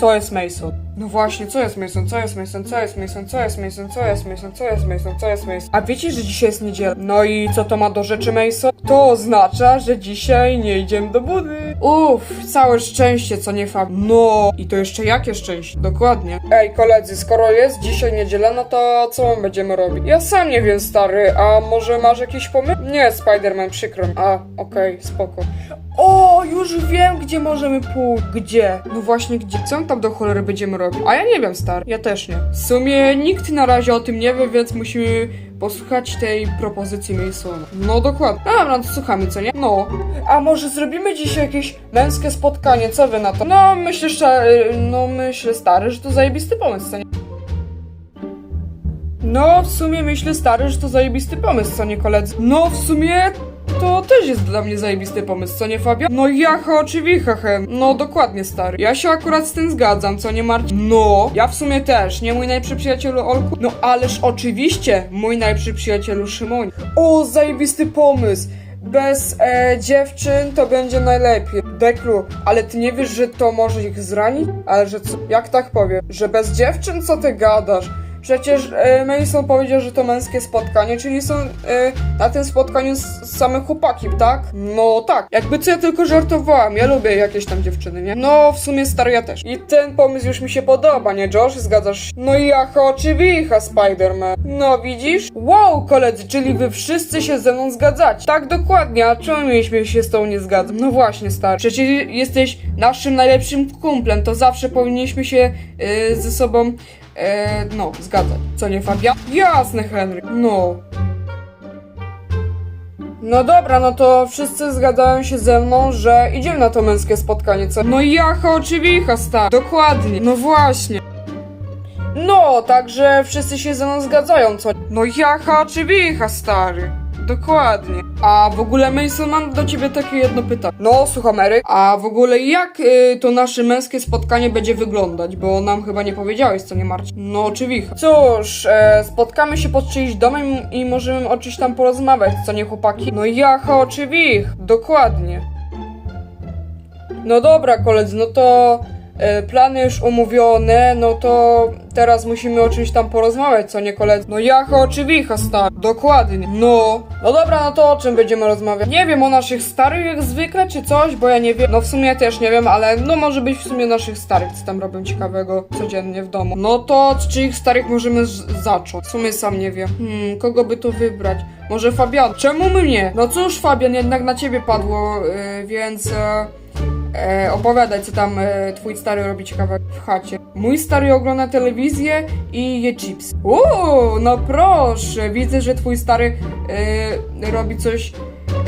Co jest Mason? No właśnie, co jest Mason, co jest Mason, co jest Mason, co jest Mason, co jest Mason, co jest Mason, co jest Mason? A wiecie, że dzisiaj jest niedziela? No i co to ma do rzeczy Mason? To oznacza, że dzisiaj nie idziemy do budy. Uff, całe szczęście, co nie fab. No, i to jeszcze jakie szczęście, dokładnie. Ej, koledzy, skoro jest dzisiaj niedziela, no to co my będziemy robić? Ja sam nie wiem, stary, a może masz jakiś pomysł? Nie, Spider-Man, przykro mi. A, okej, spoko. O, już wiem, gdzie możemy pójść. Gdzie? No właśnie, gdzie? Co tam do cholery będziemy robić? A ja nie wiem, stary. Ja też nie. W sumie nikt na razie o tym nie wie, więc musimy posłuchać tej propozycji Masona. No dokładnie. Dobra, no to słuchamy, co nie? No. A może zrobimy dzisiaj jakieś męskie spotkanie, co wy na to? No, myślę, że... No, myślę, stary, że to zajebisty pomysł, co nie? No, w sumie myślę, stary, że to zajebisty pomysł, co nie, koledzy? No, w sumie to też jest dla mnie zajebisty pomysł, co nie, Fabia? No, jacha oczywicha, hen. No, dokładnie, stary. Ja się akurat z tym zgadzam, co nie, Marcin? No, ja w sumie też, nie mój najlepszy przyjacielu Olku? No, ależ oczywiście, mój najlepszy przyjacielu Szymoń. O, zajebisty pomysł! Bez e, dziewczyn to będzie najlepiej. Deklu, ale ty nie wiesz, że to może ich zranić? Ale że co? Jak tak powiem? Że bez dziewczyn co ty gadasz? Przecież e, Mason powiedział, że to męskie spotkanie, czyli są e, na tym spotkaniu same chłopaki, tak? No tak. Jakby co ja tylko żartowałam, ja lubię jakieś tam dziewczyny, nie? No w sumie stary ja też. I ten pomysł już mi się podoba, nie Josh? Zgadzasz się? No i jaka oczywicha Spider-Man. No widzisz? Wow koledzy, czyli wy wszyscy się ze mną zgadzacie. Tak dokładnie, a czemu mieliśmy się z tobą nie zgadzać? No właśnie stary. Przecież jesteś naszym najlepszym kumplem, to zawsze powinniśmy się e, ze sobą E, no, zgadzać. Co nie, Fabia? Jasne, Henry. No. No dobra, no to wszyscy zgadzają się ze mną, że idziemy na to męskie spotkanie, co? No jacha oczywicha, stary. Dokładnie. No właśnie. No, także wszyscy się ze mną zgadzają, co? No jacha oczywicha, stary. Dokładnie. A w ogóle Mason, mam do ciebie takie jedno pytanie. No, słucham Eryk. A w ogóle jak y, to nasze męskie spotkanie będzie wyglądać? Bo nam chyba nie powiedziałeś, co nie Marcin? No, oczywiście. Cóż, e, spotkamy się pod czyimś domem i możemy o czymś tam porozmawiać, co nie chłopaki? No jacha oczywich, dokładnie. No dobra, koledzy, no to e, plany już omówione, no to teraz musimy o czymś tam porozmawiać, co nie koledzy? No jacha oczywicha, stary. Dokładnie. No. No dobra, no to o czym będziemy rozmawiać? Nie wiem, o naszych starych jak zwykle, czy coś, bo ja nie wiem. No w sumie też nie wiem, ale no może być w sumie naszych starych, co tam robią ciekawego codziennie w domu. No to od czyich starych możemy z- zacząć? W sumie sam nie wiem. Hmm, kogo by tu wybrać? Może Fabian? Czemu mnie? No cóż, Fabian, jednak na ciebie padło, yy, więc... E, E, opowiadaj, co tam e, twój stary robi ciekawego w chacie. Mój stary ogląda telewizję i je chips. Uuu, no proszę, widzę, że twój stary e, robi coś,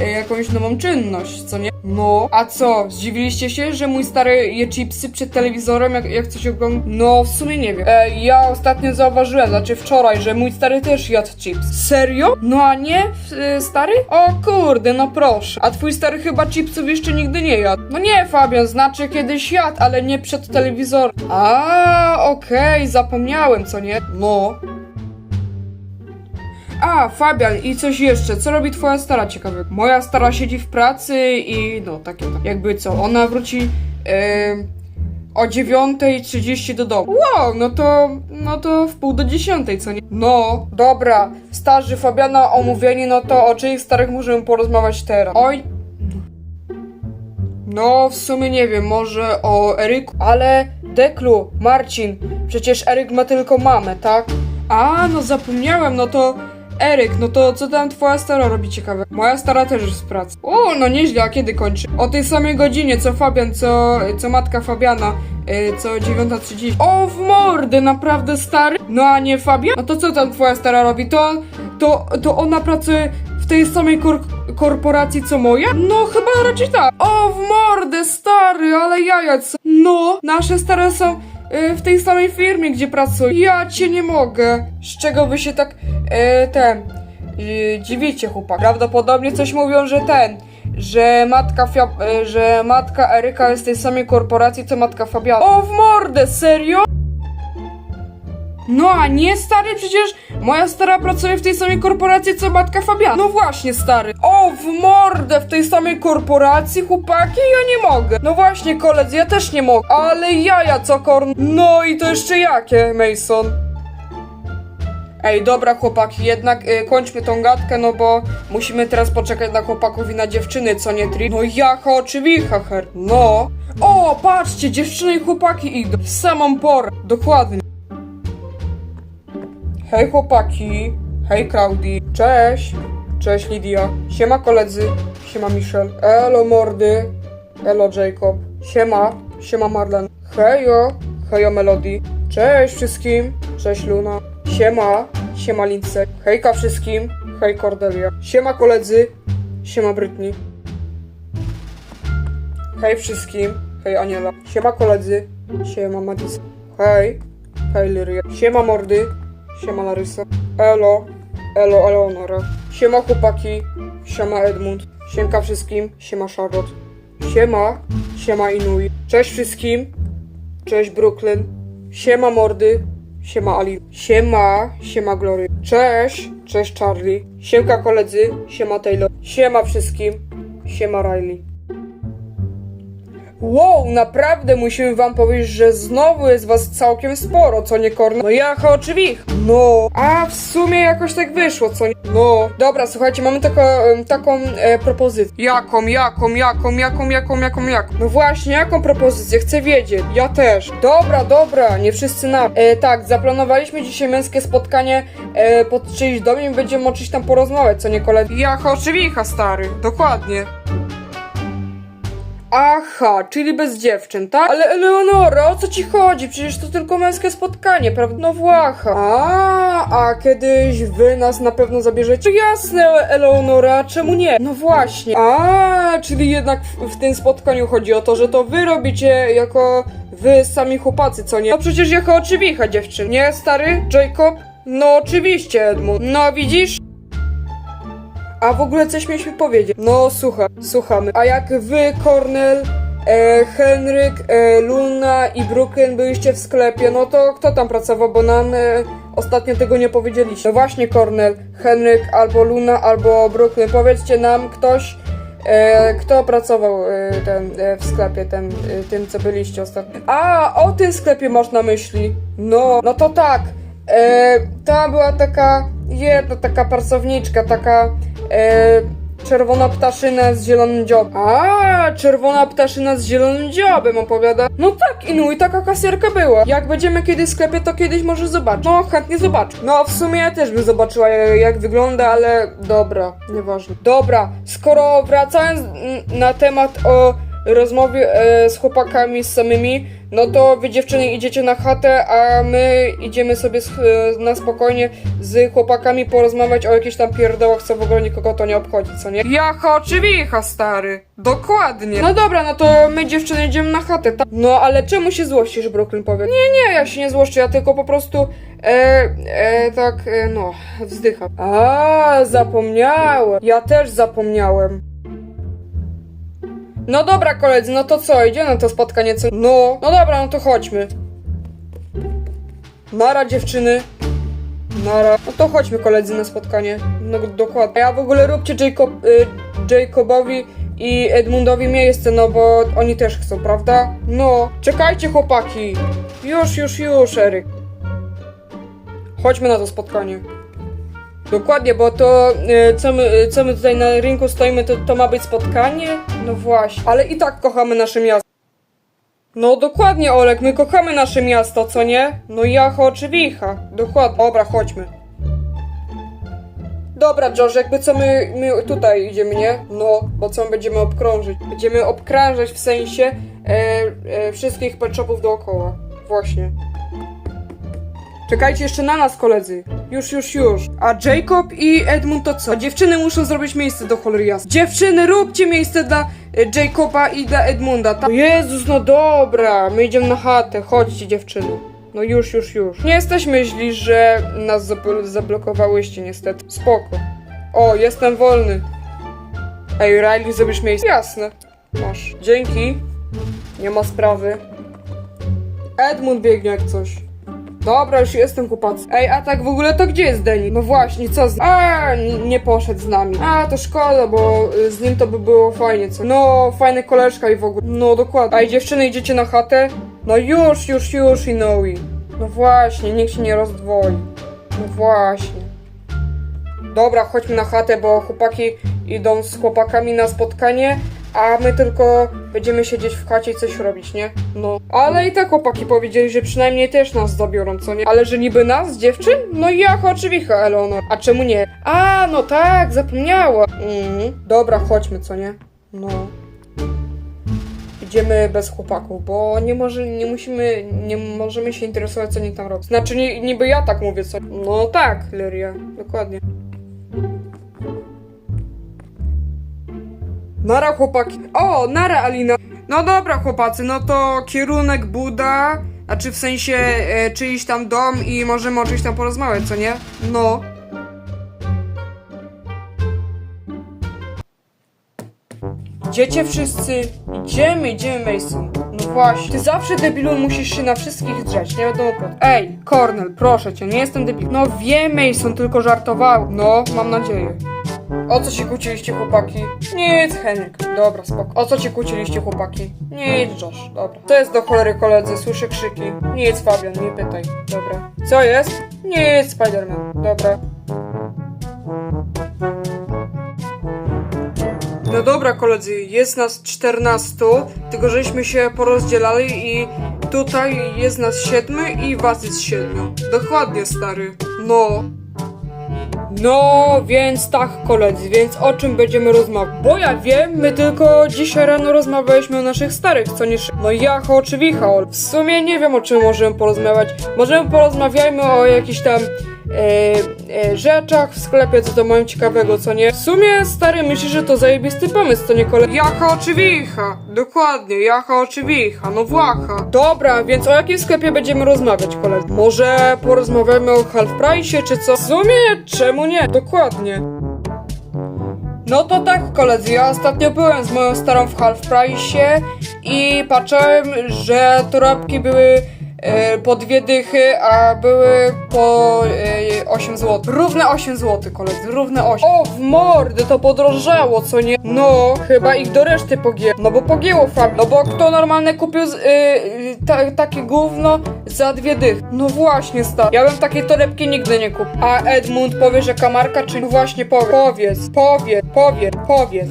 jakąś nową czynność, co nie? No, a co, zdziwiliście się, że mój stary je chipsy przed telewizorem, jak, jak coś ogląda? No, w sumie nie wiem. E, ja ostatnio zauważyłem, znaczy wczoraj, że mój stary też jadł chips. Serio? No a nie, e, stary? O kurde, no proszę. A twój stary chyba chipsów jeszcze nigdy nie jadł. No nie, Fabian, znaczy kiedyś jadł, ale nie przed telewizorem. A, okej, zapomniałem, co nie? No. A, Fabian, i coś jeszcze. Co robi twoja stara ciekawego? Moja stara siedzi w pracy i no, takie tak. Jakby co, ona wróci em, o 9.30 do domu. Wow, no to, no to w pół do dziesiątej, co nie? No, dobra. Starzy Fabiana omówieni, no to o czyich starych możemy porozmawiać teraz? Oj, no, w sumie nie wiem, może o Eryku, ale Deklu, Marcin, przecież Eryk ma tylko mamę, tak? A, no zapomniałem, no to Eryk, no to co tam twoja stara robi ciekawe? Moja stara też jest w pracy. O, no nieźle, a kiedy kończy? O tej samej godzinie, co Fabian, co, co matka Fabiana, yy, co 9.30. O, w mordy, naprawdę stary? No a nie Fabian? No to co tam twoja stara robi? To, to, to ona pracuje w tej samej kor korporacji co moja? No chyba raczej tak. O, w mordę, stary, ale jaja co? No, nasze stare są y, w tej samej firmie, gdzie pracuję. Ja cię nie mogę. Z czego wy się tak, y, ten, y, dziwicie, chłopak? Prawdopodobnie coś mówią, że ten, że matka, Fia- y, że matka Eryka jest tej samej korporacji, co matka Fabiana. O, w mordę, serio? No a nie, stary, przecież moja stara pracuje w tej samej korporacji co matka Fabiana. No właśnie, stary. O, w mordę, w tej samej korporacji, chłopaki, ja nie mogę. No właśnie, koledzy, ja też nie mogę. Ale jaja, co korn... No i to jeszcze jakie, Mason? Ej, dobra chłopaki, jednak y, kończmy tą gadkę, no bo musimy teraz poczekać na chłopaków i na dziewczyny, co nie tri? No jacha oczywicha, her. No. O, patrzcie, dziewczyny i chłopaki idą. W samą porę, dokładnie. Hej chłopaki, hej Klaudii, cześć. Cześć Lidia, siema koledzy, siema Michel. Elo mordy, elo Jacob. Siema, siema Marlen. Hejo, hejo Melody. Cześć wszystkim, cześć Luna. Siema, siema Lindsay. Hejka wszystkim, hej Cordelia. Siema koledzy, siema Brytni. Hej wszystkim, hej Aniela. Siema koledzy, siema Madison. Hej, hej Lyria. Siema mordy, siema Larysa. Elo, elo Eleonora. Siema chłopaki, siema Edmund. Siemka wszystkim, siema Charlotte. Siema, siema Inui. Cześć wszystkim, cześć Brooklyn. Siema mordy, siema Ali. Siema, siema Glory. Cześć, cześć Charlie. Siemka koledzy, siema Taylor. Siema wszystkim, siema Riley. Wow, naprawdę musimy wam powiedzieć, że znowu jest was całkiem sporo, co nie korno? No jacha oczywich. No, a w sumie jakoś tak wyszło, co nie? No, dobra, słuchajcie, mamy taką, taką e, propozycję. Jaką, jaką, jaką, jaką, jaką, jaką, jaką? No właśnie, jaką propozycję? Chcę wiedzieć. Ja też. Dobra, dobra, nie wszyscy na. E, tak, zaplanowaliśmy dzisiaj męskie spotkanie e, pod czyjś domem i będziemy o tam porozmawiać, co nie koledzy? Jacha oczywicha, stary, dokładnie. Aha, czyli bez dziewczyn, tak? Ale Eleonora, o co ci chodzi? Przecież to tylko męskie spotkanie, prawda? No włacha. A, a kiedyś wy nas na pewno zabierzecie? Jasne, Eleonora, czemu nie? No właśnie. A, czyli jednak w, w tym spotkaniu chodzi o to, że to wy robicie jako wy sami chłopacy, co nie? No przecież jako oczywicha dziewczyn, nie stary? Jacob? No oczywiście, Edmund. No widzisz? A w ogóle coś mieliśmy powiedzieć. No słuchaj, słuchamy. A jak wy, Cornel, e, Henryk, e, Luna i Brooklyn byliście w sklepie, no to kto tam pracował, bo nam e, ostatnio tego nie powiedzieliście. No właśnie, Cornel, Henryk, albo Luna, albo Brooklyn. Powiedzcie nam ktoś, e, kto pracował e, ten, e, w sklepie, ten, e, tym, co byliście ostatnio. A, o tym sklepie masz na myśli. No, no to tak. E, ta była taka jedna taka pracowniczka, taka e, czerwona ptaszyna z zielonym dziobem. A, czerwona ptaszyna z zielonym dziobem opowiada. No tak, Inu, i taka kasjerka była. Jak będziemy kiedyś w sklepie, to kiedyś może zobaczyć. No, chętnie zobaczę. No, w sumie ja też bym zobaczyła, jak, wygląda, ale dobra, nieważne. Dobra, skoro wracając na temat o rozmowie e, z chłopakami z samymi, no to wy dziewczyny idziecie na chatę, a my idziemy sobie e, na spokojnie z chłopakami porozmawiać o jakichś tam pierdołach, co w ogóle nikogo to nie obchodzi, co nie? Jacha oczywicha, stary. Dokładnie. No dobra, no to my dziewczyny idziemy na chatę, tak? No ale czemu się złościsz, Brooklyn powie? Nie, nie, ja się nie złoszczę, ja tylko po prostu e, e, tak, e, no, wzdycham. A, zapomniałem. Ja też zapomniałem. No dobra, koledzy, no to co, idzie na to spotkanie, co? No, no dobra, no to chodźmy. Nara, dziewczyny. Nara. No to chodźmy, koledzy, na spotkanie. No dokładnie. A ja w ogóle róbcie Jacob, y, Jacobowi i Edmundowi miejsce, no bo oni też chcą, prawda? No, czekajcie, chłopaki. Już, już, już, Eryk. Chodźmy na to spotkanie. Dokładnie, bo to y, co, my, y, co my tutaj na rynku stoimy, to, to ma być spotkanie? No właśnie. Ale i tak kochamy nasze miasto. No dokładnie, Olek, my kochamy nasze miasto, co nie? No jacha oczywicha. Dokładnie. Dobra, chodźmy. Dobra, Josh, jakby co my, my tutaj idziemy, nie? No, bo co my będziemy obkrążyć? Będziemy obkrążać w sensie e, e, wszystkich pet dookoła. Właśnie. Czekajcie jeszcze na nas, koledzy. Już, już, już. A Jacob i Edmund to co? Dziewczyny muszą zrobić miejsce do cholery jasnej. Dziewczyny, róbcie miejsce dla e, Jacoba i dla Edmunda, tak? Jezus, no dobra. My idziemy na chatę. Chodźcie, dziewczyny. No już, już, już. Nie jesteśmy źli, że nas zabl- zablokowałyście, niestety. Spoko. O, jestem wolny. Ej, Riley, zrobisz miejsce? Jasne. Masz. Dzięki. Nie ma sprawy. Edmund biegnie jak coś. Dobra, już jestem chłopacy. Ej, a tak w ogóle to gdzie jest Deni? No właśnie, co z... A, nie poszedł z nami. A, to szkoda, bo y, z nim to by było fajnie, co? No, fajny koleżka i w ogóle. No, dokładnie. I dziewczyny, idziecie na chatę? No już, już, już i no i. No właśnie, nikt się nie rozdwoi. No właśnie. Dobra, chodźmy na chatę, bo chłopaki idą z chłopakami na spotkanie, a my tylko będziemy siedzieć w chacie i coś robić, nie? No. Ale i tak chłopaki powiedzieli, że przynajmniej też nas zabiorą, co nie? Ale że niby nas, dziewczyn? No jak oczywiście, Eleonor. A czemu nie? A, no tak, zapomniała. Mhm. Dobra, chodźmy, co nie? No. Idziemy bez chłopaków, bo nie może, nie musimy, nie możemy się interesować, co oni tam robią. Znaczy, nie, niby ja tak mówię, co? No tak, Lyria, dokładnie. Nara chłopaki. O, nara Alina. No dobra chłopacy, no to kierunek Buda, znaczy w sensie e, czyjś tam dom i możemy o czymś tam porozmawiać, co nie? No. Idziecie wszyscy? Idziemy, idziemy Mason. No właśnie. Ty zawsze debilu musisz się na wszystkich drzeć, nie wiadomo po. Ej, Cornel, proszę cię, nie jestem debil. No wiem Mason, tylko żartował. No, mam nadzieję. O co się kłóciliście, chłopaki? Nic, Henryk. Dobra, spoko. O co się kłóciliście, chłopaki? Nic, Josh. Dobra. Co jest do cholery, koledzy? Słyszę krzyki. Nic, Fabian, nie pytaj. Dobra. Co jest? Nic, Spiderman. Dobra. No dobra, koledzy, jest nas 14, tylko żeśmy się porozdzielali i tutaj jest nas 7 i was jest 7. Dokładnie, stary. No. No, więc tak, koledzy, więc o czym będziemy rozmawiać? Bo ja wiem, my tylko dzisiaj rano rozmawialiśmy o naszych starych, co nie szy- No ja oczywicha, w sumie nie wiem o czym możemy porozmawiać. Możemy porozmawiajmy o jakichś tam e, e, rzeczach w sklepie, co to mają ciekawego, co nie? W sumie, stary, myślę, że to zajebisty pomysł, co nie, koledzy? Jaka oczywicha, dokładnie, jaka oczywicha, no włacha. Dobra, więc o jakim sklepie będziemy rozmawiać, koledzy? Może porozmawiamy o half price, czy co? W sumie, czemu nie? Dokładnie. No to tak, koledzy, ja ostatnio byłem z moją starą w Half Price i patrzyłem, że torebki były po dwie dychy, a były po e, 8 zł. Równe 8 zł, koledzy, równe 8. O, w mordy, to podrożało, co nie? No, chyba ich do reszty pogięło. No bo pogięło Fabi. No bo kto normalnie kupił z, y, y, ta, takie gówno za dwie dychy? No właśnie, stary. Ja bym takiej torebki nigdy nie kupił. A Edmund powie, że kamarka, czy no właśnie powie. Powiedz, powiedz, powiedz, powiedz.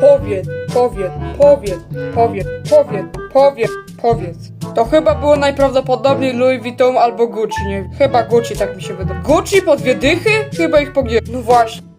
Powiedz, powiedz, powiedz, powiedz, powiedz, powiedz, powiedz. To chyba było najprawdopodobniej Louis Vuitton albo Gucci, nie? Chyba Gucci, tak mi się wydaje. Gucci po dwie dychy? Chyba ich pogięło. No właśnie.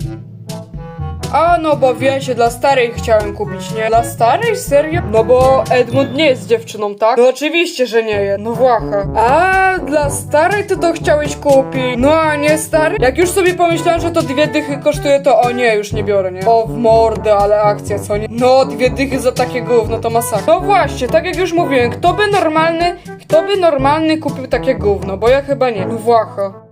A no bo wiecie, dla starej chciałem kupić, nie? Dla starej? Serio? No bo Edmund nie jest dziewczyną, tak? No oczywiście, że nie jest. No włacha. A dla starej ty to chciałeś kupić. No a nie stary? Jak już sobie pomyślałem, że to dwie dychy kosztuje, to o nie, już nie biorę, nie? O w mordę, ale akcja, co nie? No dwie dychy za takie gówno, to masakra. No właśnie, tak jak już mówiłem, kto by normalny, kto by normalny kupił takie gówno? Bo ja chyba nie. No włacha.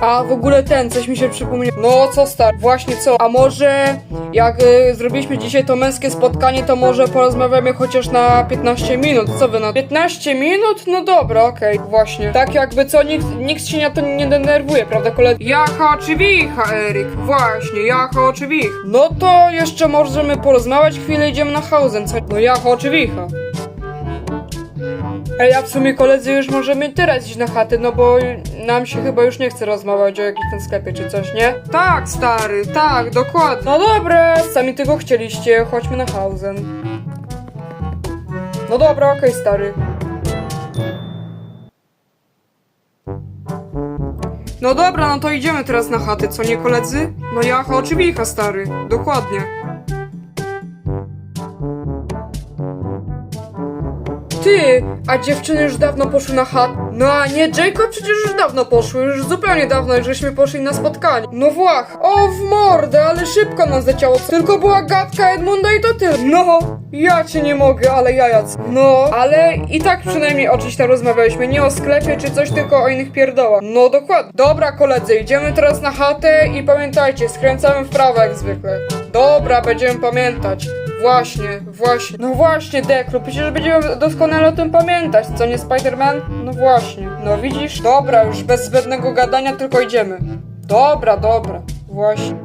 A w ogóle ten, coś mi się przypomniał. No co stary, właśnie co? A może jak y, zrobiliśmy dzisiaj to męskie spotkanie, to może porozmawiamy chociaż na 15 minut. Co wy na 15 minut? No dobra, okej, właśnie. Tak jakby co, nikt, nikt się na to nie denerwuje, prawda koledzy? Jaka oczywicha, Eryk, właśnie, jaka oczywicha. No to jeszcze możemy porozmawiać chwilę, idziemy na Hausen, co? No jaka oczywicha. Ej, a w sumie koledzy już możemy teraz iść na chatę, no bo nam się chyba już nie chce rozmawiać o jakimś tym sklepie czy coś, nie? Tak, stary, tak, dokładnie. No dobra, sami tego chcieliście, chodźmy na Hausen. No dobra, okej, stary. No dobra, no to idziemy teraz na chatę, co nie koledzy? No ja oczywiście, stary, dokładnie. Ty, a dziewczyny już dawno poszły na chat. No a nie, Jacob przecież już dawno poszły, już zupełnie dawno, żeśmy poszli na spotkanie. No włach, o w mordę, ale szybko nas leciało. Tylko była gadka Edmunda i to tyle. No, ja cię nie mogę, ale jajac. No, ale i tak przynajmniej o czymś tam rozmawialiśmy, nie o sklepie czy coś, tylko o innych pierdołach. No dokładnie. Dobra koledzy, idziemy teraz na chatę i pamiętajcie, skręcamy w prawo jak zwykle. Dobra, będziemy pamiętać. Właśnie, właśnie. No właśnie, Deklu, przecież będziemy doskonale o tym pamiętać, co nie Spider-Man? No właśnie. No widzisz? Dobra, już bez zbędnego gadania, tylko idziemy. Dobra, dobra. Właśnie.